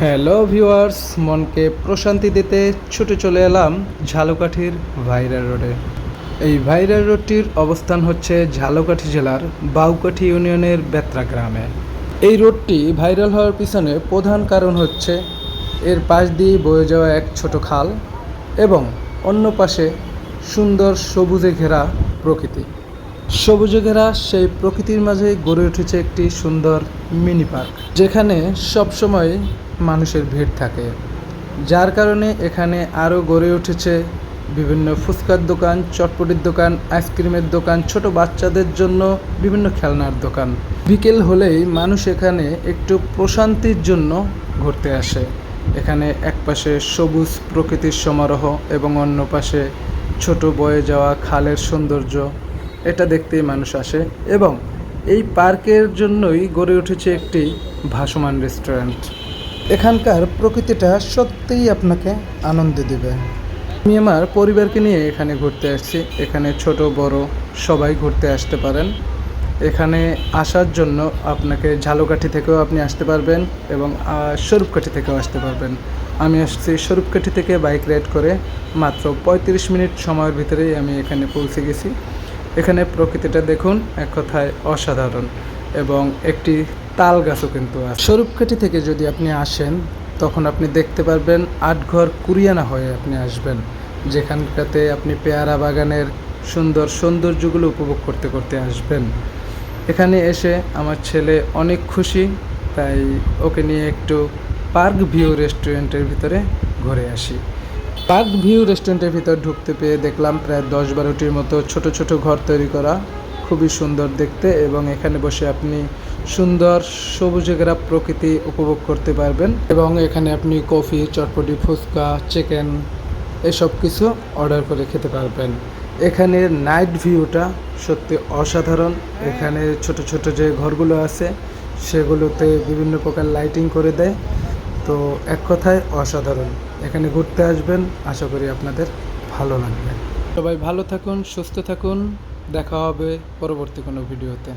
Hello viewers মনকে প্রশান্তি দিতে ছুটে চলে এলাম ঝালকাঠির ভাইরা রোডে। এই ভাইরা রোডটির অবস্থান হচ্ছে ঝালকাঠি জেলার বাউকাঠি ইউনিয়নের বেত্রা গ্রামে। এই রোডটি ভাইরাল হওয়ার পিছনে প্রধান কারণ হচ্ছে এর পাশ দিয়ে বয়ে যাওয়া এক ছোট খাল এবং অন্য পাশে সুন্দর সবুজে ঘেরা প্রকৃতি। সবুজে ঘেরা সেই প্রকৃতির মাঝে গড়ে উঠেছে একটি সুন্দর মিনি পার্ক, যেখানে সবসময় মানুষের ভিড় থাকে। যার কারণে এখানে আরও গড়ে উঠেছে বিভিন্ন ফুচকার দোকান, চটপটির দোকান, আইসক্রিমের দোকান, ছোট বাচ্চাদের জন্য বিভিন্ন খেলনার দোকান। বিকেল হলেই মানুষ এখানে একটু প্রশান্তির জন্য ঘুরতে আসে। এখানে একপাশে সবুজ প্রকৃতির সমারোহ এবং অন্য পাশে ছোট বয়ে যাওয়া খালের সৌন্দর্য। এটা দেখতেই মানুষ আসে এবং এই পার্কের জন্যই গড়ে উঠেছে একটি ভাসমান রেস্টুরেন্ট। এখানকার প্রকৃতিটা সত্যিই আপনাকে আনন্দ দেবে। আমি আমার পরিবারকে নিয়ে এখানে ঘুরতে আসছি। এখানে ছোট, বড় সবাই ঘুরতে আসতে পারেন। এখানে আসার জন্য আপনাকে ঝালকাঠি থেকেও আপনি আসতে পারবেন এবং স্বরূপকাঠি থেকেও আসতে পারবেন। আমি আসছি স্বরূপকাঠি থেকে বাইক রাইড করে মাত্র পঁয়ত্রিশ মিনিট সময়ের ভিতরেই আমি এখানে পৌঁছে গেছি। এখানে প্রকৃতিটা দেখুন এক কথায় অসাধারণ এবং একটি তাল গাছও কিন্তু আছে। স্বরূপকাঠি থেকে যদি আপনি আসেন, তখন আপনি দেখতে পারবেন আটঘর কুরিয়ানা হয়ে আপনি আসবেন। যেখানটাতে আপনি পেয়ারা বাগানের সুন্দর সৌন্দর্যগুলো উপভোগ করতে করতে আসবেন। এখানে এসে আমার ছেলে অনেক খুশি, তাই ওকে নিয়ে একটু পার্ক ভিউ রেস্টুরেন্টের ভিতরে ঘুরে আসি। পার্ক ভিউ রেস্টুরেন্টের ভিতর ঢুকতে পেয়ে দেখলাম প্রায় দশ বারোটির মতো ছোট ছোট ঘর তৈরি করা খুবই সুন্দর দেখতে এবং এখানে বসে আপনি সুন্দর সবুজে ঘেরা প্রকৃতি উপভোগ করতে পারবেন। এবং এখানে আপনি কফি, চটপটি, ফুচকা, চিকেন এসব কিছু অর্ডার করে খেতে পারবেন। এখানের নাইট ভিউটা সত্যি অসাধারণ। এখানে ছোট ছোট যে ঘরগুলো আছে, সেগুলোতে বিভিন্ন প্রকার লাইটিং করে দেয়। তো এক কথায় অসাধারণ। এখানে ঘুরতে আসবেন, আশা করি আপনাদের ভালো লাগবে। সবাই ভালো থাকুন, সুস্থ থাকুন। দেখা হবে পরবর্তী কোনো ভিডিওতে।